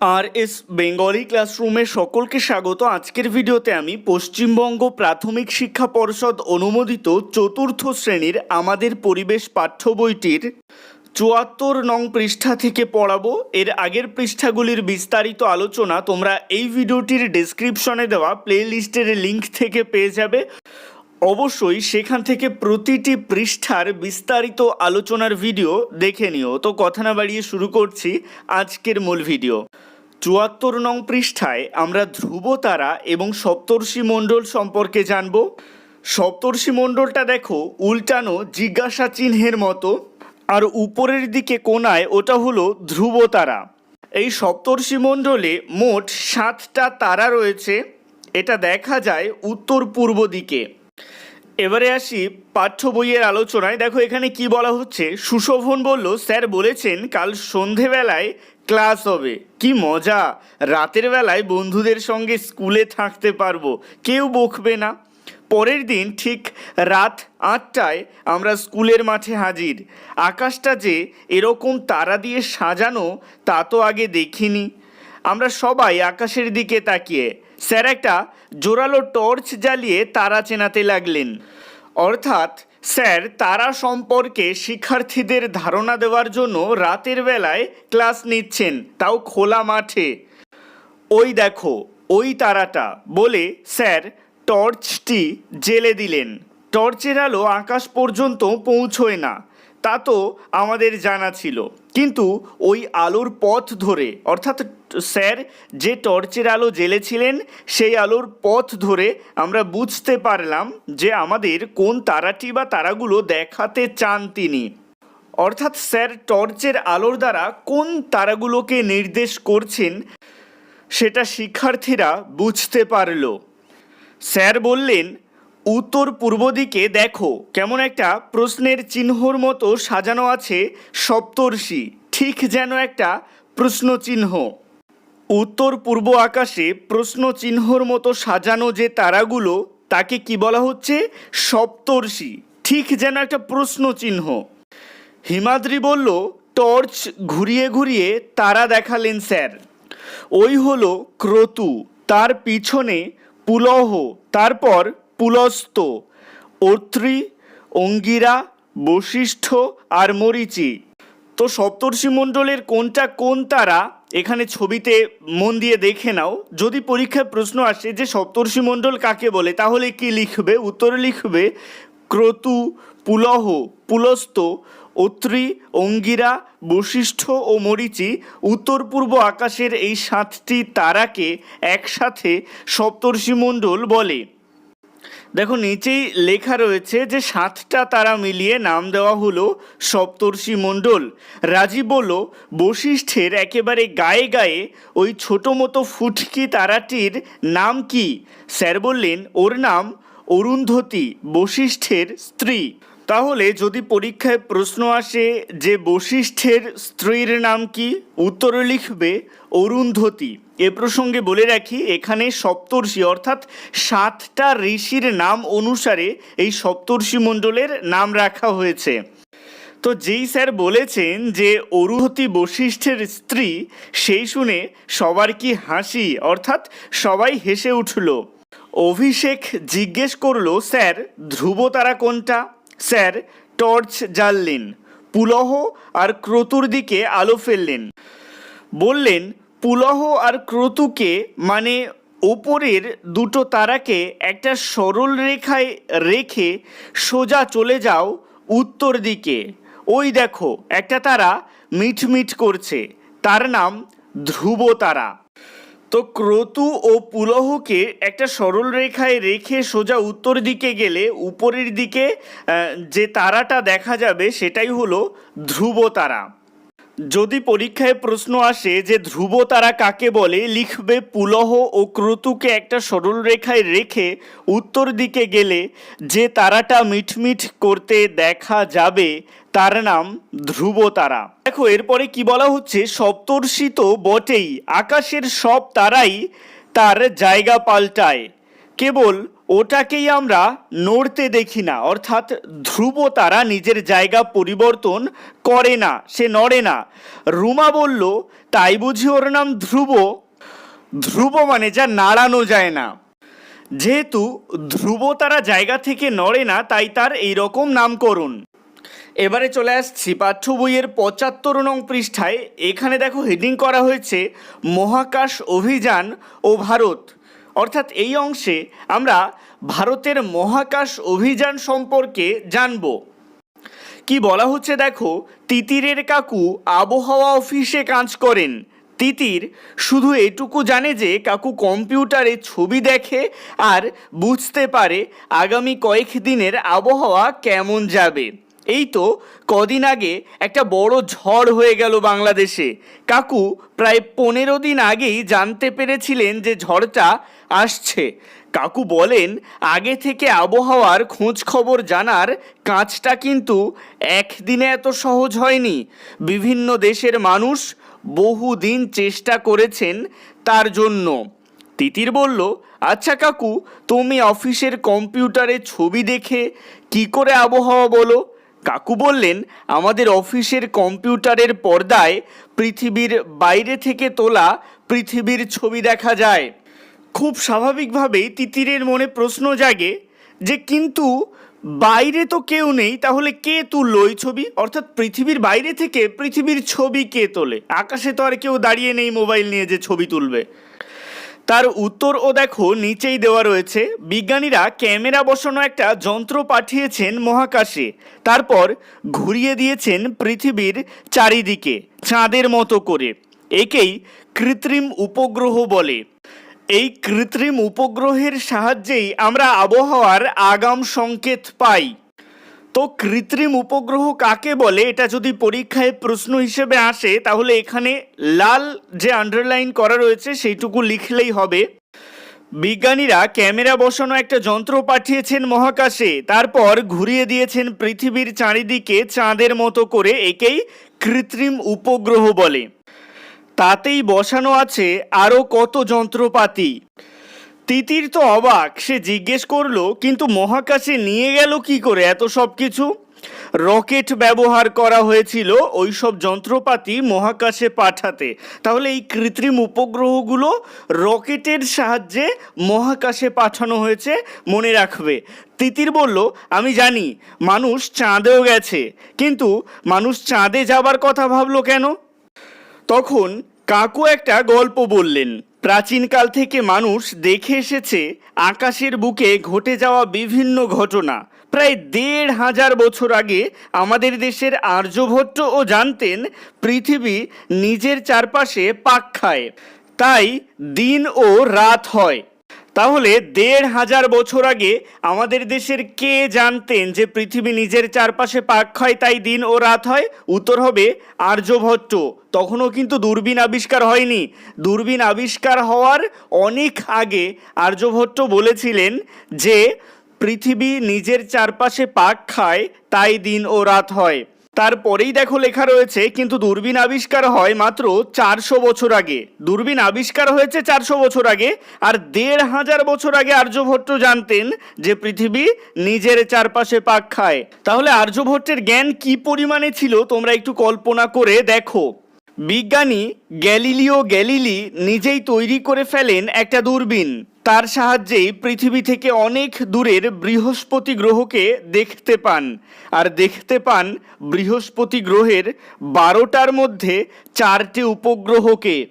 আর S Bengali ক্লাসরুমে সকলকে স্বাগত। আজকের ভিডিওতে আমি পশ্চিমবঙ্গ প্রাথমিক শিক্ষা পর্ষদ অনুমোদিত চতুর্থ শ্রেণির আমাদের পরিবেশ পাঠ্য বইটির চুয়াত্তর নং পৃষ্ঠা থেকে পড়াবো। এর আগের পৃষ্ঠাগুলির বিস্তারিত আলোচনা তোমরা এই ভিডিওটির ডেসক্রিপশনে দেওয়া প্লে লিস্টের লিঙ্ক থেকে পেয়ে যাবে। অবশ্যই সেখান থেকে প্রতিটি পৃষ্ঠার বিস্তারিত আলোচনার ভিডিও দেখে নিও। তো কথা না বাড়িয়ে শুরু করছি আজকের মূল ভিডিও। চুয়াত্তর নং পৃষ্ঠায় আমরা ধ্রুবতারা এবং সপ্তর্ষি মণ্ডল সম্পর্কে জানব। সপ্তর্ষি মণ্ডলটা দেখো, উল্টানো জিজ্ঞাসা চিহ্নের মতো, আর উপরের দিকে কোনায় ওটা হলো ধ্রুবতারা। এই সপ্তর্ষি মণ্ডলে মোট সাতটা তারা রয়েছে, এটা দেখা যায় উত্তর পূর্ব দিকে। এবারে আসি পাঠ্য বইয়ের আলোচনায়। দেখো এখানে কি বলা হচ্ছে? সুশোভন বলল, স্যার বলেছেন কাল সন্ধেবেলায় ক্লাস হবে। কি মজা। রাতের বেলায় বন্ধুদের সঙ্গে স্কুলে থাকতে পারব। কেউ বকবে না। পরের দিন ঠিক রাত আটটায় আমরা স্কুলের মাঠে হাজির। আকাশটা যে এরকম তারা দিয়ে সাজানো, তা তো আগে দেখিনি। আমরা সবাই আকাশের দিকে তাকিয়ে, স্যার একটা জোরালো টর্চ জ্বালিয়ে তারা চেনাতে লাগলেন। অর্থাৎ স্যার, তারা সম্পর্কে শিক্ষার্থীদের ধারণা দেওয়ার জন্য রাতের বেলায় ক্লাস নিচ্ছেন, তাও খোলা মাঠে। ওই দেখো, ওই তারাটা, বলে স্যার টর্চটি জেলে দিলেন। টর্চের আলো আকাশ পর্যন্ত পৌঁছয় না। তা তো আমাদের জানা ছিল। কিন্তু ওই আলোর পথ ধরে, অর্থাৎ স্যার, যে টর্চের আলো জ্বেলেছিলেন সেই আলোর পথ ধরে আমরা বুঝতে পারলাম যে আমাদের কোন তারাটি বা তারাগুলো দেখাতে চান তিনি। অর্থাৎ স্যার, টর্চের আলোর দ্বারা কোন তারাগুলোকে নির্দেশ করছেন, সেটা শিক্ষার্থীরা বুঝতে পারল। স্যার বললেন উত্তর পূর্ব দিকে দেখো। কেমন একটা প্রশ্নের চিহ্নর মতো সাজানো আছে সপ্তর্ষি। ঠিক যেন একটা প্রশ্ন চিহ্ন উত্তর পূর্ব আকাশে প্রশ্ন চিহ্নর মতো সাজানো যে তারাগুলো, তাকে কি বলা হচ্ছে? সপ্তর্ষি। ঠিক যেন একটা প্রশ্ন চিহ্ন হিমাদ্রি বলল, টর্চ ঘুরিয়ে ঘুরিয়ে তারা দেখালেন, স্যার। ওই হলো ক্রতু। তার পিছনে পুলহ। তারপর পুলস্ত অত্রি অঙ্গিরা, বশিষ্ঠ আর মরিচি। তো সপ্তর্ষি মণ্ডলের কোনটা কোন তারা, এখানে ছবিতে মন দিয়ে দেখে নাও। যদি পরীক্ষায় প্রশ্ন আসে যে সপ্তর্ষি মণ্ডল কাকে বলে, তাহলে কি লিখবে? উত্তরে লিখবে, ক্রতু, পুলহ, পুলস্ত অত্রি অঙ্গিরা, বশিষ্ঠ ও মরিচি। উত্তর পূর্ব আকাশের এই সাতটি তারাকে একসাথে সপ্তর্ষিমণ্ডল বলে। দেখো, নিচেই লেখা রয়েছে যে সাতটা তারা মিলিয়ে নাম দেওয়া হলো সপ্তর্ষি মণ্ডল। রাজীব বলল, বশিষ্ঠের একেবারে গায়ে গায়ে ওই ছোট মতো ফুটকি তারাটির নাম কি? স্যার বললেন, ওর নাম অরুন্ধতী, বশিষ্ঠের স্ত্রী। তাহলে যদি পরীক্ষায় প্রশ্ন আসে যে বশিষ্ঠের স্ত্রীর নাম কি, উত্তরে লিখবে অরুন্ধতী। এ প্রসঙ্গে বলে রাখি, এখানে সপ্তর্ষি অর্থাৎ সাতটা ঋষির নাম অনুসারে এই সপ্তর্ষি মণ্ডলের নাম রাখা হয়েছে। তো যেই স্যার বলেছেন যে অরুহতি বশিষ্ঠের স্ত্রী, সেই শুনে সবার কি হাসি, অর্থাৎ সবাই হেসে উঠল। অভিষেক জিজ্ঞেস করল, স্যার ধ্রুবতারা কোনটা? স্যার, টর্চ জ্বাললেন, পুলহ আর ক্রতুর দিকে আলো ফেললেন। বললেন, পুলহ আর ক্রতুকে মানে ওপরের দুটো তারাকে একটা সরল রেখায় রেখে সোজা চলে যাও উত্তর দিকে। ওই দেখো, একটা তারা মিটমিট করছে। তার নাম ধ্রুব তারা। তো ক্রতু ও পুলহকে একটা সরল রেখায় রেখে সোজা উত্তর দিকে গেলে উপরের দিকে যে তারাটা দেখা যাবে সেটাই হলো ধ্রুব তারা। যদি পরীক্ষায় প্রশ্ন আসে যে ধ্রুব তারা কাকে বলে, লিখবে পুলহ ও ক্রতুকে একটা সরল রেখায় রেখে উত্তর দিকে গেলে যে তারাটা মিটমিট করতে দেখা যাবে, তার নাম ধ্রুব তারা। দেখো, এরপরে কি বলা হচ্ছে? সপ্তর্ষি তো বটেই, আকাশের সব তারাই তার জায়গা পাল্টায়। কেবল ওটাকেই আমরা নড়তে দেখি না। অর্থাৎ ধ্রুব তারা নিজের জায়গা পরিবর্তন করে না, সে নড়ে না। রুমা বলল, তাই বুঝি ওর নাম ধ্রুব? ধ্রুব মানে যা নাড়ানো যায় না। যেহেতু ধ্রুব তারা জায়গা থেকে নড়ে না, তাই তার এই রকম নামকরণ। এবারে চলে আসছি পাঠ্য বইয়ের পঁচাত্তর নং পৃষ্ঠায়। এখানে দেখো, হেডিং করা হয়েছে, মহাকাশ অভিযান ও ভারত। অর্থাৎ এই অংশে আমরা ভারতের মহাকাশ অভিযান সম্পর্কে জানব। কি বলা হচ্ছে দেখো, তিতিরের কাকু আবহাওয়া অফিসে কাজ করেন। তিতির শুধু এটুকু জানে যে কাকু কম্পিউটারে ছবি দেখে আর বুঝতে পারে আগামী কয়েক দিনের আবহাওয়া কেমন যাবে। এই তো কদিন আগে একটা বড় ঝড় হয়ে গেল বাংলাদেশে। কাকু, প্রায় পনেরো দিন আগেই জানতে পেরেছিলেন যে ঝড়টা আসছে। কাকু বলেন, আগে থেকে আবহাওয়ার খোঁজ খবর জানার কাজটা কিন্তু একদিনে এত সহজ হয়নি। বিভিন্ন দেশের মানুষ বহুদিন চেষ্টা করেছেন তার জন্য। তিতির বলল আচ্ছা কাকু, তুমি অফিসের কম্পিউটারে ছবি দেখে কি করে আবহাওয়া বলো? কাকু বললেন, আমাদের অফিসের কম্পিউটারের পর্দায় পৃথিবীর বাইরে থেকে তোলা পৃথিবীর ছবি দেখা যায়। খুব স্বাভাবিকভাবেই তিতিরের মনে প্রশ্ন জাগে যে, কিন্তু বাইরে তো কেউ নেই, তাহলে কে তুললো ওই ছবি? অর্থাৎ পৃথিবীর বাইরে থেকে পৃথিবীর ছবি কে তোলে? আকাশে তো আর কেউ দাঁড়িয়ে নেই মোবাইল নিয়ে যে ছবি তুলবে। তার উত্তর ও দেখো নিচেই দেওয়া রয়েছে, বিজ্ঞানীরা ক্যামেরা বসানো একটা যন্ত্র পাঠিয়েছেন মহাকাশে, তারপর ঘুরিয়ে দিয়েছেন পৃথিবীর চারিদিকে, চাঁদের মতো করে, একেই কৃত্রিম উপগ্রহ বলে। এই কৃত্রিম উপগ্রহের সাহায্যেই আমরা আবহাওয়ার আগাম সংকেত পাই। তো কৃত্রিম উপগ্রহ কাকে বলে? এটা যদি পরীক্ষায় প্রশ্ন হিসেবে আসে, তাহলে এখানে লাল যে আন্ডারলাইন করা রয়েছে, সেইটুকু লিখলেই হবে। বিজ্ঞানীরা ক্যামেরা বসানো একটা যন্ত্র পাঠিয়েছেন মহাকাশে, তারপর ঘুরিয়ে দিয়েছেন পৃথিবীর চারিদিকে চাঁদের মতো করে একেই কৃত্রিম উপগ্রহ বলে। তাতেই বসানো আছে আরও কত যন্ত্রপাতি? তিতির তো অবাক, সে জিজ্ঞেস করল, কিন্তু মহাকাশে নিয়ে গেল কি করে এত সব কিছু? রকেট ব্যবহার করা হয়েছিল ওই সব যন্ত্রপাতি মহাকাশে পাঠাতে। তাহলে এই কৃত্রিম উপগ্রহগুলো রকেটের সাহায্যে মহাকাশে পাঠানো হয়েছে, মনে রাখবে। তিতির বলল, আমি জানি, মানুষ চাঁদেও গেছে। কিন্তু মানুষ চাঁদে যাবার কথা ভাবলো কেন? তখন কাকু একটা গল্প বললেন। প্রাচীনকাল থেকে মানুষ দেখে এসেছে আকাশের বুকে ঘটে যাওয়া বিভিন্ন ঘটনা। প্রায় দেড় হাজার বছর আগে আমাদের দেশের আর্যভট্ট ও জানতেন পৃথিবী নিজের চারপাশে পাক খায়। তাই দিন ও রাত হয়। তাহলে দেড় হাজার বছর আগে আমাদের দেশের কে জানতেন যে পৃথিবী নিজের চারপাশে পাক খায় তাই দিন ও রাত হয়? উত্তর হবে আর্যভট্ট। তখনও কিন্তু দূরবীন আবিষ্কার হয়নি। দূরবীন আবিষ্কার হওয়ার অনেক আগে আর্যভট্ট বলেছিলেন যে, পৃথিবী নিজের চারপাশে পাক খায়, তাই দিন ও রাত হয়। তারপরেই দেখো লেখা রয়েছে, কিন্তু দূরবীন আবিষ্কার হয় মাত্র চারশো বছর আগে। দূরবীন আবিষ্কার হয়েছে চারশো বছর আগে, আর দেড় হাজার বছর আগে আর্যভট্ট জানতেন যে পৃথিবী নিজের চারপাশে পাক খায়। তাহলে আর্যভট্টের জ্ঞান কি পরিমাণে ছিল, তোমরা একটু কল্পনা করে দেখো। বিজ্ঞানী গ্যালিলিও গ্যালিলি নিজেই তৈরি করে ফেলেন একটা দূরবীন। তার সাহায্যেই পৃথিবী থেকে অনেক দূরের বৃহস্পতি গ্রহকে দেখতে পান। আর দেখতে পান বৃহস্পতি গ্রহের বারোটার মধ্যে চারটি উপগ্রহকে।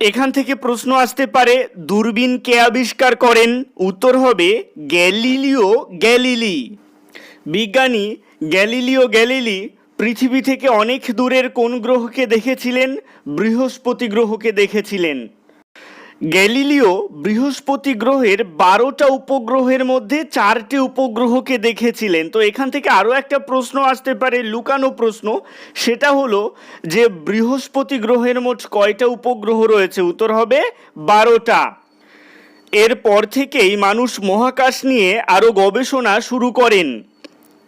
এখান থেকে প্রশ্ন আসতে পারে, দূরবীন কে আবিষ্কার করেন? উত্তর হবে, গ্যালিলিও গ্যালিলি। বিজ্ঞানী গ্যালিলিও গ্যালিলি পৃথিবী থেকে অনেক দূরের কোন গ্রহকে দেখেছিলেন? বৃহস্পতি গ্রহকে দেখেছিলেন। গ্যালিলিও বৃহস্পতি গ্রহের বারোটা উপগ্রহের মধ্যে চারটি উপগ্রহকে দেখেছিলেন। তো এখান থেকে আরও একটা প্রশ্ন আসতে পারে, লুকানো প্রশ্ন। সেটা হলো যে বৃহস্পতি গ্রহের মোট কয়টা উপগ্রহ রয়েছে? উত্তর হবে বারোটা। এরপর থেকেই মানুষ মহাকাশ নিয়ে আরও গবেষণা শুরু করেন।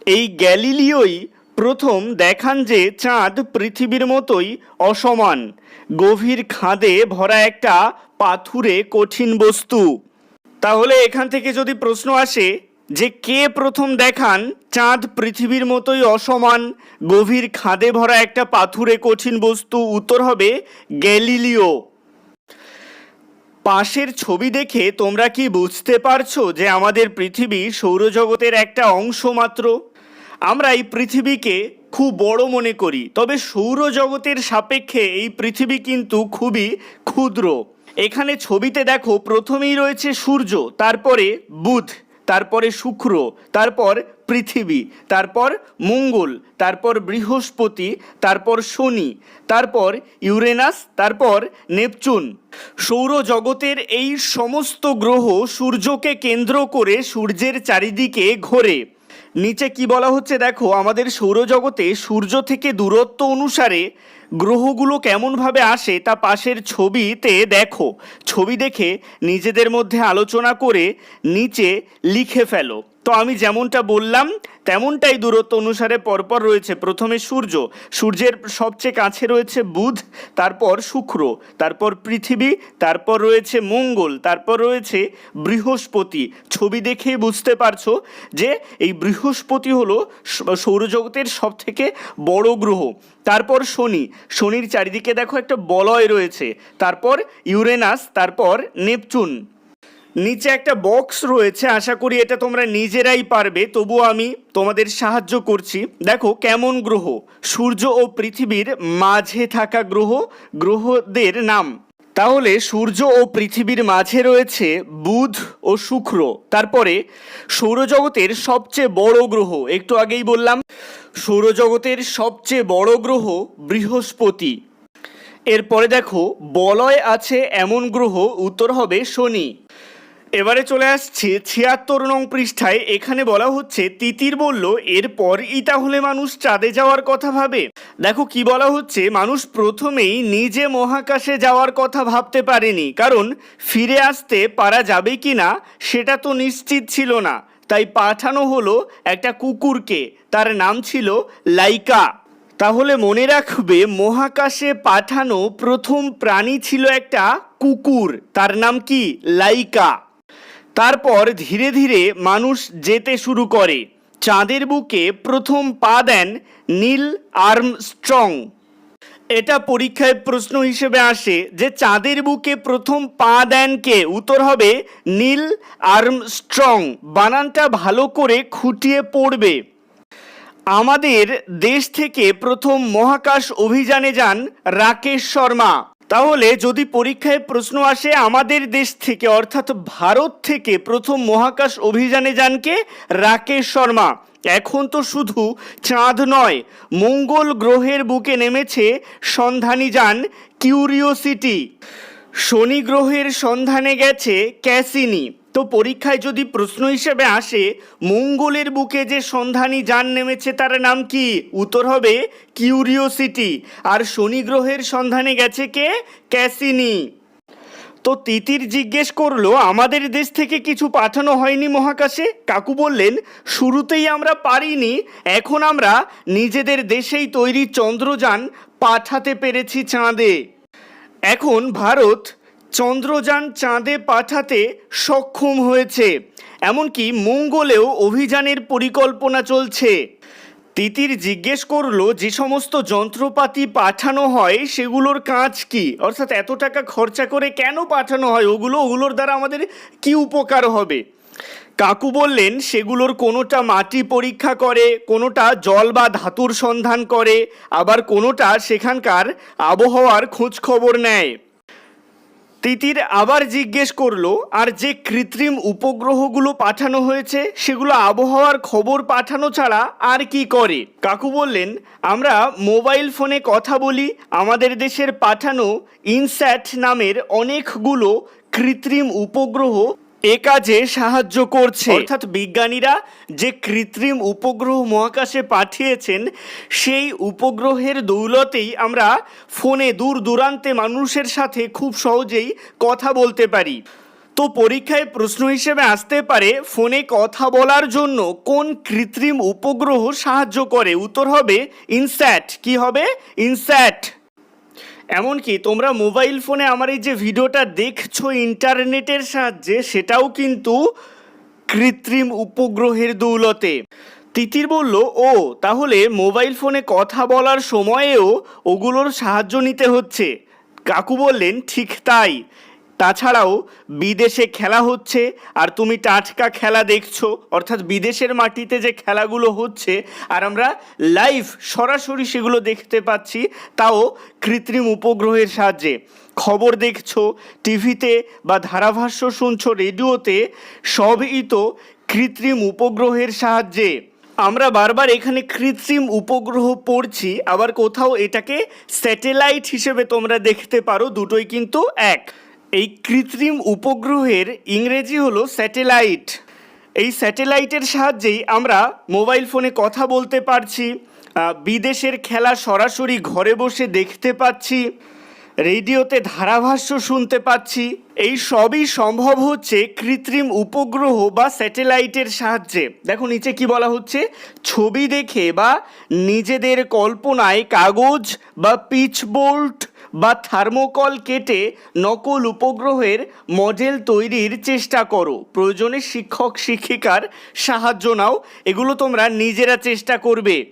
এই গ্যালিলিওই প্রথম দেখান যে চাঁদ পৃথিবীর মতোই অসমান। গভীর খাদে ভরা একটা পাথুরে কঠিন বস্তু। তাহলে এখান থেকে যদি প্রশ্ন আসে যে কে প্রথম দেখান চাঁদ পৃথিবীর মতোই অসমান, গভীর খাদে ভরা একটা পাথুরে কঠিন বস্তু, উত্তর হবে গ্যালিলিও। পাশের ছবি দেখে তোমরা কি বুঝতে পারছ যে আমাদের পৃথিবী সৌরজগতের একটা অংশ মাত্র? আমরা এই পৃথিবীকে খুব বড় মনে করি, তবে সৌরজগতের সাপেক্ষে এই পৃথিবী কিন্তু খুবই ক্ষুদ্র। এখানে ছবিতে দেখো, প্রথমেই রয়েছে সূর্য, তারপরে বুধ, তারপরে শুক্র, তারপর পৃথিবী, তারপর মঙ্গল, তারপর বৃহস্পতি, তারপর শনি, তারপর ইউরেনাস, তারপর নেপচুন। সৌরজগতের এই সমস্ত গ্রহ সূর্যকে কেন্দ্র করে সূর্যের চারিদিকে ঘোরে। নিচে কি বলা হচ্ছে? দেখো আমাদের সৌরজগতে সূর্য থেকে দূরত্ব অনুসারে গ্রহগুলো কেমনভাবে আসে তা পাশের ছবিতে দেখো। ছবি দেখে নিজেদের মধ্যে আলোচনা করে নিচে লিখে ফেলো। তো আমি যেমনটা বললাম, তেমনটাই দূরত্ব অনুসারে পরপর রয়েছে। প্রথমে সূর্য, সূর্যের সবচেয়ে কাছে রয়েছে বুধ, তারপর শুক্র, তারপর পৃথিবী, তারপর রয়েছে মঙ্গল, তারপর রয়েছে বৃহস্পতি। ছবি দেখেই বুঝতে পারছ যে এই বৃহস্পতি হলো সৌরজগতের সব থেকে বড় গ্রহ। তারপর শনি শনির চারিদিকে দেখো একটা বলয় রয়েছে। তারপর ইউরেনাস, তারপর নেপচুন। নিচে একটা বক্স রয়েছে, আশা করি এটা তোমরা নিজেরাই পারবে, তবুও আমি তোমাদের সাহায্য করছি। দেখো কেমন গ্রহ? সূর্য ও পৃথিবীর মাঝে থাকা গ্রহ, গ্রহদের নাম। তাহলে সূর্য ও পৃথিবীর মাঝে রয়েছে বুধ ও শুক্র। তারপরে সৌরজগতের সবচেয়ে বড় গ্রহ, একটু আগেই বললাম, সৌরজগতের সবচেয়ে বড় গ্রহ বৃহস্পতি। এরপরে দেখো, বলয় আছে এমন গ্রহ, উত্তর হবে শনি। এবারে চলে আসছে ছিয়াত্তর নং পৃষ্ঠায়। এখানে বলা হচ্ছে, তিতির বলল এরপরই তাহলে মানুষ চাঁদে যাওয়ার কথা ভাবে। দেখো কি বলা হচ্ছে, মানুষ প্রথমেই নিজে মহাকাশে যাওয়ার কথা ভাবতে পারেনি, কারণ ফিরে আসতে পারা যাবে কি না, সেটা তো নিশ্চিত ছিল না। তাই পাঠানো হলো একটা কুকুরকে, তার নাম ছিল লাইকা। তাহলে মনে রাখবে, মহাকাশে পাঠানো প্রথম প্রাণী ছিল একটা কুকুর, তার নাম কি? লাইকা। তারপর ধীরে ধীরে মানুষ যেতে শুরু করে। চাঁদের বুকে প্রথম পা দেন নীল আর্মস্ট্রং। এটা পরীক্ষায় প্রশ্ন হিসেবে আসে যে চাঁদের বুকে প্রথম পা দেন কে? উত্তর হবে নীল আর্মস্ট্রং। বানানটা ভালো করে খুঁটিয়ে পড়বে। আমাদের দেশ থেকে প্রথম মহাকাশ অভিযানে যান রাকেশ শর্মা। তাহলে যদি পরীক্ষায় প্রশ্ন আসে আমাদের দেশ থেকে, অর্থাৎ ভারত থেকে, প্রথম মহাকাশ অভিযানে যানকে রাকেশ শর্মা। এখন তো শুধু চাঁদ নয়, মঙ্গল গ্রহের বুকে নেমেছে সন্ধানী যান কিউরিওসিটি। শনি গ্রহের সন্ধানে গেছে ক্যাসিনি। তো পরীক্ষায় যদি প্রশ্ন হিসেবে আসে, মঙ্গলের বুকে যে সন্ধানী যান নেমেছে তার নাম কি? উত্তর হবে কিউরিওসিটি। আর শনি গ্রহের সন্ধানে গেছে কে? ক্যাসিনি। তো তিতির জিজ্ঞেস করল, আমাদের দেশ থেকে কিছু পাঠানো হয়নি মহাকাশে? কাকু বললেন, শুরুতেই আমরা পারিনি, এখন আমরা নিজেদের দেশেই তৈরি চন্দ্রযান পাঠাতে পেরেছি চাঁদে। এখন ভারত চন্দ্রযান চাঁদে পাঠাতে সক্ষম হয়েছে। এমনকি মঙ্গলেও অভিযানের পরিকল্পনা চলছে। তিতির জিজ্ঞেস করল, যে সমস্ত যন্ত্রপাতি পাঠানো হয়, সেগুলোর কাজ কি? অর্থাৎ এত টাকা খরচা করে কেন পাঠানো হয়? ওগুলো, ওগুলোর দ্বারা আমাদের কি উপকার হবে? কাকু বললেন, সেগুলোর কোনোটা মাটি পরীক্ষা করে, কোনোটা জল বা ধাতুর সন্ধান করে, আবার কোনোটা সেখানকার আবহাওয়ার খোঁজ খবর নেয়। তিতির আবার জিজ্ঞেস করল, আর যে কৃত্রিম উপগ্রহগুলো পাঠানো হয়েছে, সেগুলো আবহাওয়ার খবর পাঠানো ছাড়া আর কি করে? কাকু বললেন, আমরা মোবাইল ফোনে কথা বলি, আমাদের দেশের পাঠানো ইনস্যাট নামের অনেকগুলো কৃত্রিম উপগ্রহ এ কাজে সাহায্য করছে। অর্থাৎ বিজ্ঞানীরা যে কৃত্রিম উপগ্রহ মহাকাশে পাঠিয়েছেন, সেই উপগ্রহের দৌলতেই আমরা ফোনে দূর দূরান্তে মানুষের সাথে খুব সহজেই কথা বলতে পারি। তো পরীক্ষায় প্রশ্ন হিসেবে আসতে পারে, ফোনে কথা বলার জন্য কোন কৃত্রিম উপগ্রহ সাহায্য করে? উত্তর হবে, ইনস্যাট। কি হবে? ইনস্যাট। এমনকি তোমরা মোবাইল ফোনে আমার এই যে ভিডিওটা দেখছ ইন্টারনেটের সাহায্যে, সেটাও কিন্তু কৃত্রিম উপগ্রহের দৌলতে। তিতির বলল, ও, তাহলে মোবাইল ফোনে কথা বলার সময়েও ওগুলোর সাহায্য নিতে হচ্ছে। কাকু বললেন, ঠিক তাই। তাছাড়াও বিদেশে খেলা হচ্ছে আর তুমি টাটকা খেলা দেখছ, অর্থাৎ বিদেশের মাটিতে যে খেলাগুলো হচ্ছে আর আমরা লাইভ সরাসরি সেগুলো দেখতে পাচ্ছি, তাও কৃত্রিম উপগ্রহের সাহায্যে। খবর দেখছ, টিভিতে বা ধারাভাষ্য শুনছো, রেডিওতে, সবই তো কৃত্রিম উপগ্রহের সাহায্যে। আমরা বারবার এখানে কৃত্রিম উপগ্রহ পড়ছি, আবার কোথাও এটাকে স্যাটেলাইট হিসেবে তোমরা দেখতে পারো, দুটোই কিন্তু এক। এই কৃত্রিম উপগ্রহের ইংরেজি হলো স্যাটেলাইট। এই স্যাটেলাইটের সাহায্যেই আমরা মোবাইল ফোনে কথা বলতে পারছি বিদেশের খেলা সরাসরি ঘরে বসে দেখতে পাচ্ছি, রেডিওতে ধারাভাষ্য শুনতে পাচ্ছি। এই সবই সম্ভব হচ্ছে কৃত্রিম উপগ্রহ বা স্যাটেলাইটের সাহায্যে। দেখো নিচে কি বলা হচ্ছে? ছবি দেখে বা নিজেদের কল্পনায় কাগজ বা পিচবোর্ড বা থার্মোকল কেটে নকল উপগ্রহের মডেল তৈরির চেষ্টা করো। প্রয়োজনে শিক্ষক শিক্ষিকার সাহায্য নাও। এগুলো তোমরা নিজেরা চেষ্টা করবে।